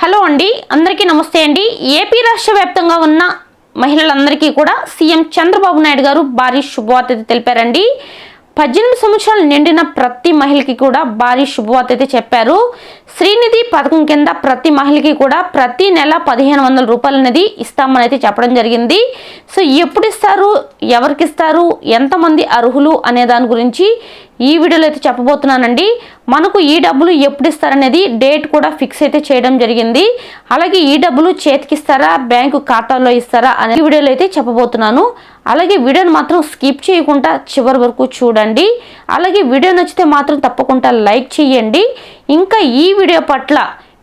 Hello అండి అందరికీ నమస్తే అండి. ఏపీ రాష్ట్ర వ్యాప్తంగా ఉన్న మహిళలందరికీ కూడా సీఎం చంద్రబాబు నాయుడు గారు భారీ శుభవార్త తెలిపారండి. పద్దెనిమిది సంవత్సరాలు నిండిన ప్రతి మహిళకి కూడా భారీ శుభవార్త అయితే చెప్పారు. శ్రీనిధి పథకం కింద ప్రతి మహిళకి కూడా ప్రతి నెల పదిహేను వందల రూపాయలు అనేది ఇస్తామని అయితే చెప్పడం జరిగింది. సో ఎప్పుడు ఇస్తారు ఎవరికి ఇస్తారు ఎంతమంది అర్హులు అనే దాని గురించి ఈ వీడియోలో అయితే చెప్పబోతున్నానండి. మనకు ఈ డబ్బులు ఎప్పుడు ఇస్తారనేది డేట్ కూడా ఫిక్స్ అయితే చేయడం జరిగింది. అలాగే ఈ డబ్బులు చేతికిస్తారా బ్యాంకు ఖాతాలో ఇస్తారా? అనే వీడియోలో అయితే చెప్పబోతున్నాను. అలాగే వీడియోని మాత్రం స్కిప్ చేయకుండా చివరి వరకు చూడండి. అలాగే వీడియో నచ్చితే మాత్రం తప్పకుండా లైక్ చేయండి. ఇంకా ఈ వీడియో పట్ల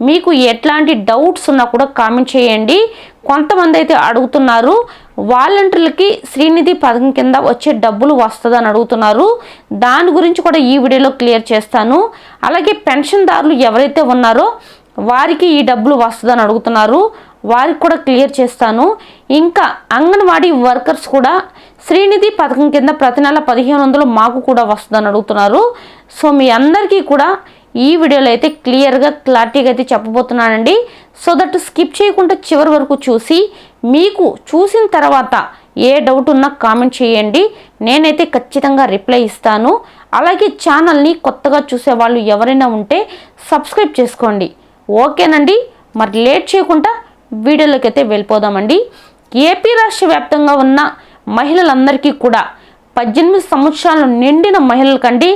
మీకు ఎట్లాంటి డౌట్స్ ఉన్నా కూడా కామెంట్ చేయండి. కొంతమంది అయితే అడుగుతున్నారు వాలంటీర్లకి శ్రీనిధి పథకం కింద వచ్చే డబ్బులు వస్తుందని అడుగుతున్నారు. దాని గురించి కూడా ఈ వీడియోలో క్లియర్ చేస్తాను. అలాగే పెన్షన్దారులు ఎవరైతే ఉన్నారో వారికి ఈ డబ్బులు వస్తుందని అడుగుతున్నారు. వారికి కూడా క్లియర్ చేస్తాను. ఇంకా అంగన్వాడీ వర్కర్స్ కూడా శ్రీనిధి పథకం కింద ప్రతి నెల పదిహేను వందలు మాకు కూడా వస్తుందని అడుగుతున్నారు. సో మీ అందరికీ కూడా ఈ వీడియోలో అయితే క్లియర్గా క్లారిటీగా అయితే చెప్పబోతున్నానండి. సో దట్ స్కిప్ చేయకుండా చివరి వరకు చూసి మీకు చూసిన తర్వాత ఏ డౌట్ ఉన్నా కామెంట్ చేయండి. నేనైతే ఖచ్చితంగా రిప్లై ఇస్తాను. అలాగే ఛానల్ని కొత్తగా చూసే వాళ్ళు ఎవరైనా ఉంటే సబ్స్క్రైబ్ చేసుకోండి. ఓకేనండి? మరి లేట్ చేయకుండా వీడియోలోకి అయితే వెళ్ళిపోదామండి. ఏపీ రాష్ట్ర వ్యాప్తంగా ఉన్న మహిళలందరికీ కూడా పద్దెనిమిది సంవత్సరాలు నిండిన మహిళలకండి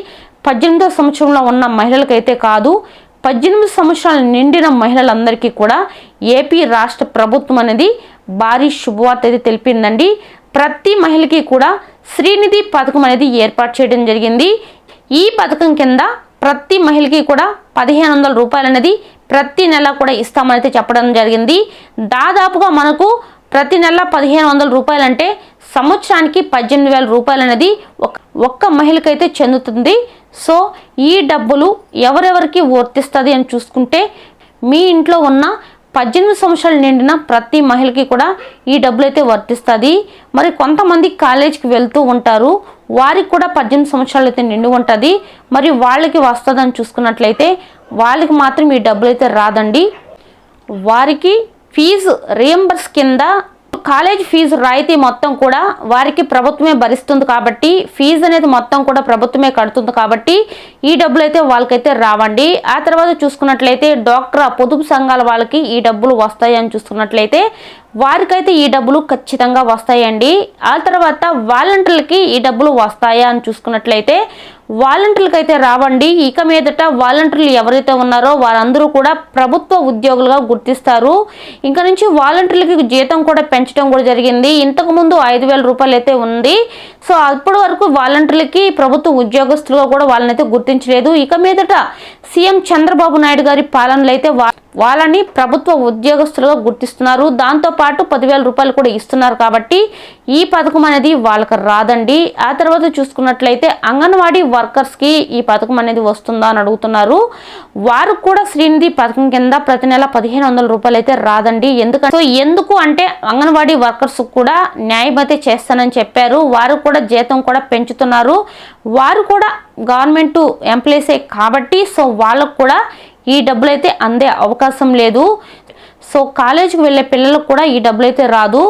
పద్దెనిమిదో సంవత్సరంలో ఉన్న మహిళలకైతే కాదు పద్దెనిమిది సంవత్సరాలు నిండిన మహిళలందరికీ కూడా ఏపీ రాష్ట్ర ప్రభుత్వం అనేది భారీ శుభవార్త అయితే తెలిపిందండి. ప్రతి మహిళకి కూడా శ్రీనిధి పథకం అనేది ఏర్పాటు చేయడం జరిగింది. ఈ పథకం కింద ప్రతి మహిళకి కూడా పదిహేను వందల రూపాయలు అనేది ప్రతి నెల కూడా ఇస్తామని అయితే చెప్పడం జరిగింది. దాదాపుగా మనకు ప్రతి నెల పదిహేను వందల రూపాయలు అంటే సంవత్సరానికి పద్దెనిమిది వేల రూపాయలు అనేది ఒక ఒక్క మహిళకైతే చెందుతుంది. సో ఈ డబ్బులు ఎవరెవరికి వర్తిస్తుంది అని చూసుకుంటే మీ ఇంట్లో ఉన్న పద్దెనిమిది సంవత్సరాలు నిండిన ప్రతి మహిళకి కూడా ఈ డబ్బులు అయితే వర్తిస్తుంది. మరి కొంతమంది కాలేజీకి వెళ్తూ ఉంటారు. వారికి కూడా పద్దెనిమిది సంవత్సరాలు అయితే నిండి ఉంటుంది. మరి వాళ్ళకి వస్తుందని చూసుకున్నట్లయితే వాళ్ళకి మాత్రం ఈ డబ్బులు అయితే రాదండి. వారికి ఫీజు రియంబర్స్ కింద కాలేజ్ ఫీజు రాయితీ మొత్తం కూడా వారికి ప్రభుత్వమే భరిస్తుంది కాబట్టి ఫీజు అనేది మొత్తం కూడా ప్రభుత్వమే కడుతుంది కాబట్టి ఈ డబ్బులు అయితే వాళ్ళకైతే రావండి. ఆ తర్వాత చూసుకున్నట్లయితే డాక్టర్ పొదుపు సంఘాల వాళ్ళకి ఈ డబ్బులు వస్తాయని చూసుకున్నట్లయితే వారికైతే ఈ డబ్బులు ఖచ్చితంగా వస్తాయండి. ఆ తర్వాత వాలంటీర్లకి ఈ డబ్బులు వస్తాయా అని చూసుకున్నట్లయితే వాలంటీర్లకు అయితే రావండి. ఇక మీదట వాలంటీర్లు ఎవరైతే ఉన్నారో వారందరూ కూడా ప్రభుత్వ ఉద్యోగులుగా గుర్తిస్తారు. ఇంకా నుంచి వాలంటీర్లకి జీతం కూడా పెంచడం కూడా జరిగింది. ఇంతకుముందు ఐదు వేల రూపాయలు అయితే ఉంది. సో అప్పటి వరకు వాలంటీర్లకి ప్రభుత్వ ఉద్యోగస్తులుగా కూడా వాళ్ళని అయితే గుర్తించలేదు. ఇక మీదట సీఎం చంద్రబాబు నాయుడు గారి పాలనలో అయితే వాళ్ళని ప్రభుత్వ ఉద్యోగస్తులుగా గుర్తిస్తున్నారు. దాంతో పాటు పదివేల రూపాయలు కూడా ఇస్తున్నారు కాబట్టి ఈ పథకం అనేది వాళ్ళకి రాదండి. ఆ తర్వాత చూసుకున్నట్లయితే అంగన్వాడీ వర్కర్స్కి ఈ పథకం అనేది వస్తుందా అని అడుగుతున్నారు. వారు కూడా శ్రీనిధి పథకం కింద ప్రతి నెల పదిహేను వందల రూపాయలు అయితే రాదండి. ఎందుకంటే సో ఎందుకు అంటే అంగన్వాడీ వర్కర్స్ కూడా న్యాయం చేస్తానని చెప్పారు. వారు కూడా జీతం కూడా పెంచుతున్నారు. వారు కూడా గవర్నమెంట్ ఎంప్లాయీసే కాబట్టి సో వాళ్ళకు కూడా ఈ డబ్బులు అయితే అందే అవకాశం లేదు. సో కాలేజీకి వెళ్ళే పిల్లలకు కూడా ఈ డబ్బులు అయితే రాదు.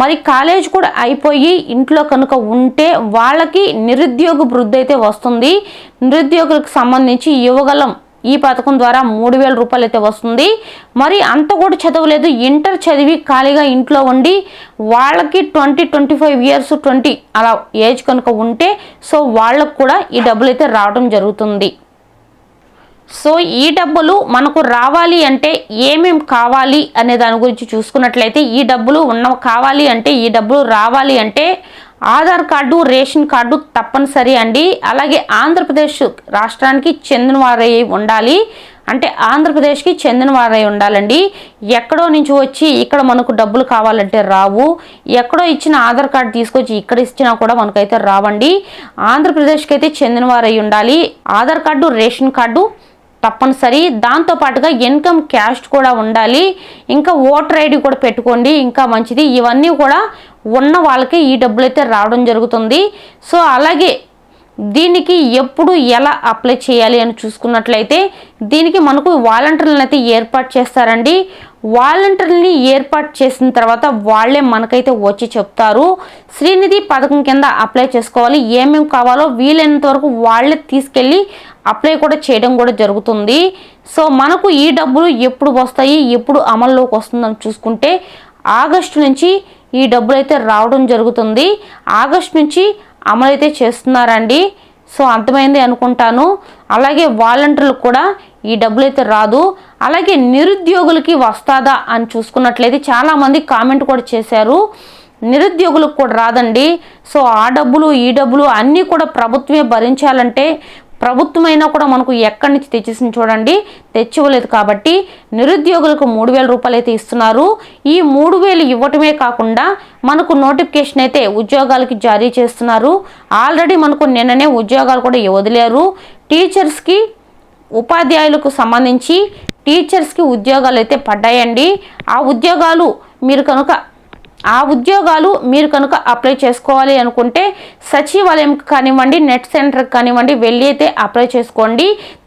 మరి కాలేజ్ కూడా అయిపోయి ఇంట్లో కనుక ఉంటే వాళ్ళకి నిరుద్యోగ వృద్ధి అయితే వస్తుంది. నిరుద్యోగులకు సంబంధించి యువగలం ఈ పథకం ద్వారా మూడు వేల రూపాయలు అయితే వస్తుంది. మరి అంత కూడా చదవలేదు. ఇంటర్ చదివి ఖాళీగా ఇంట్లో ఉండి వాళ్ళకి twenty twenty five years twenty అలా ఏజ్ కనుక ఉంటే సో వాళ్ళకు కూడా ఈ డబ్బులు అయితే రావడం జరుగుతుంది. సో ఈ డబ్బులు మనకు రావాలి అంటే ఏమేం కావాలి అనే దాని గురించి చూసుకున్నట్లయితే ఈ డబ్బులు ఉన్న కావాలి అంటే ఈ డబ్బులు రావాలి అంటే ఆధార్ కార్డు రేషన్ కార్డు తప్పనిసరి అండి. అలాగే ఆంధ్రప్రదేశ్ రాష్ట్రానికి చెందినవారై ఉండాలి. అంటే ఆంధ్రప్రదేశ్కి చెందినవారై ఉండాలండి. ఎక్కడో నుంచి వచ్చి ఇక్కడ మనకు డబ్బులు కావాలంటే రావు. ఎక్కడో ఇచ్చిన ఆధార్ కార్డు తీసుకొచ్చి ఇక్కడ ఇచ్చినా కూడా మనకైతే రావండి. ఆంధ్రప్రదేశ్కి అయితే చెందినవారై ఉండాలి. ఆధార్ కార్డు రేషన్ కార్డు తప్పనిసరి. దాంతో పాటుగా ఇన్కమ్ క్యాష్ కూడా ఉండాలి. ఇంకా ఓటర్ ఐడి కూడా పెట్టుకోండి. ఇంకా మంచిది. ఇవన్నీ కూడా ఉన్న వాళ్ళకి ఈ డబ్బులు అయితే రావడం జరుగుతుంది. సో అలాగే దీనికి ఎప్పుడు ఎలా అప్లై చేయాలి అని చూసుకున్నట్లయితే దీనికి మనకు వాలంటీర్లను అయితే ఏర్పాటు చేస్తారండి. వాలంటీర్ని ఏర్పాటు చేసిన తర్వాత వాళ్ళే మనకైతే వచ్చి చెప్తారు. శ్రీనిధి పథకం కింద అప్లై చేసుకోవాలి. ఏమేమి కావాలో వీలైనంత వరకు వాళ్ళే తీసుకెళ్ళి అప్లై కూడా చేయడం కూడా జరుగుతుంది. సో మనకు ఈ డబ్బులు ఎప్పుడు వస్తాయి ఎప్పుడు అమల్లోకి వస్తుందని చూసుకుంటే ఆగస్టు నుంచి ఈ డబ్బులు అయితే రావడం జరుగుతుంది. ఆగస్టు నుంచి అమలు అయితే చేస్తున్నారండి. సో అర్థమైంది అనుకుంటాను. అలాగే వాలంటీర్లకు కూడా ఈ డబ్బులు అయితే రాదు. అలాగే నిరుద్యోగులకి వస్తాదా అని చూసుకున్నట్లయితే చాలామంది కామెంట్ కూడా చేశారు. నిరుద్యోగులకు కూడా రాదండి. సో ఆ డబ్బులు ఈ డబ్బులు అన్నీ కూడా ప్రభుత్వమే భరించాలంటే ప్రభుత్వమైనా కూడా మనకు ఎక్కడి నుంచి తెచ్చేసింది చూడండి. తెచ్చివ్వలేదు కాబట్టి నిరుద్యోగులకు మూడు వేల రూపాయలు అయితే ఇస్తున్నారు. ఈ మూడు వేలు ఇవ్వటమే కాకుండా మనకు నోటిఫికేషన్ అయితే ఉద్యోగాలకి జారీ చేస్తున్నారు. ఆల్రెడీ మనకు నిన్ననే ఉద్యోగాలు కూడా వదిలేరు. టీచర్స్కి ఉపాధ్యాయులకు సంబంధించి టీచర్స్కి ఉద్యోగాలు అయితే పడ్డాయండి. ఆ ఉద్యోగాలు మీరు కనుక ఆ ఉద్యోగాలు మీరు కనుక అప్లై చేసుకోవాలి అనుకుంటే సచివాలయంకి కానివ్వండి నెట్ సెంటర్కి కానివ్వండి వెళ్ళి అయితే అప్లై చేసుకోండి.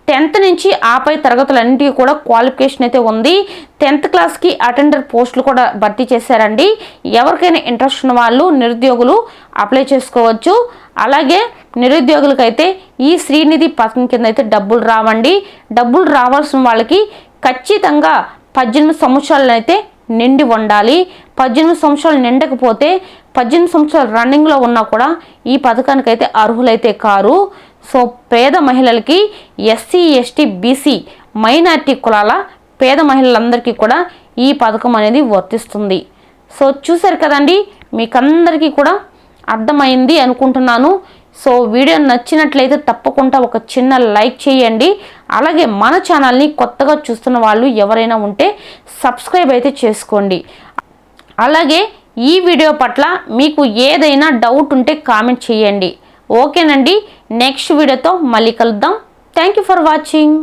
టెన్త్ నుంచి ఆపై తరగతులన్నింటికి కూడా క్వాలిఫికేషన్ అయితే ఉంది. టెన్త్ క్లాస్కి అటెండర్ పోస్టులు కూడా భర్తీ చేశారండి. ఎవరికైనా ఇంట్రెస్ట్ ఉన్న వాళ్ళు నిరుద్యోగులు అప్లై చేసుకోవచ్చు. అలాగే నిరుద్యోగులకైతే ఈ శ్రీనిధి పథకం కింద అయితే డబ్బులు రావండి. డబ్బులు రావాల్సిన వాళ్ళకి ఖచ్చితంగా పద్దెనిమిది సంవత్సరాలు అయితే నిండి ఉండాలి. పద్దెనిమిది సంవత్సరాలు నిండకపోతే పద్దెనిమిది సంవత్సరాలు రన్నింగ్లో ఉన్నా కూడా ఈ పథకానికైతే అర్హులైతే కారు. సో పేద మహిళలకి ఎస్సీ ఎస్టీ బీసీ మైనార్టీ కులాల పేద మహిళలందరికీ కూడా ఈ పథకం అనేది వర్తిస్తుంది. సో చూసారు కదండి మీకందరికీ కూడా అర్థమైంది అనుకుంటున్నాను. సో వీడియో నచ్చినట్లయితే తప్పకుండా ఒక చిన్న లైక్ చేయండి. అలాగే మన ఛానల్ని కొత్తగా చూస్తున్న వాళ్ళు ఎవరైనా ఉంటే సబ్స్క్రైబ్ అయితే చేసుకోండి. అలాగే ఈ వీడియో పట్ల మీకు ఏదైనా డౌట్ ఉంటే కామెంట్ చేయండి. ఓకేనండి. నెక్స్ట్ వీడియోతో మళ్ళీ కలుద్దాం. Thank you for watching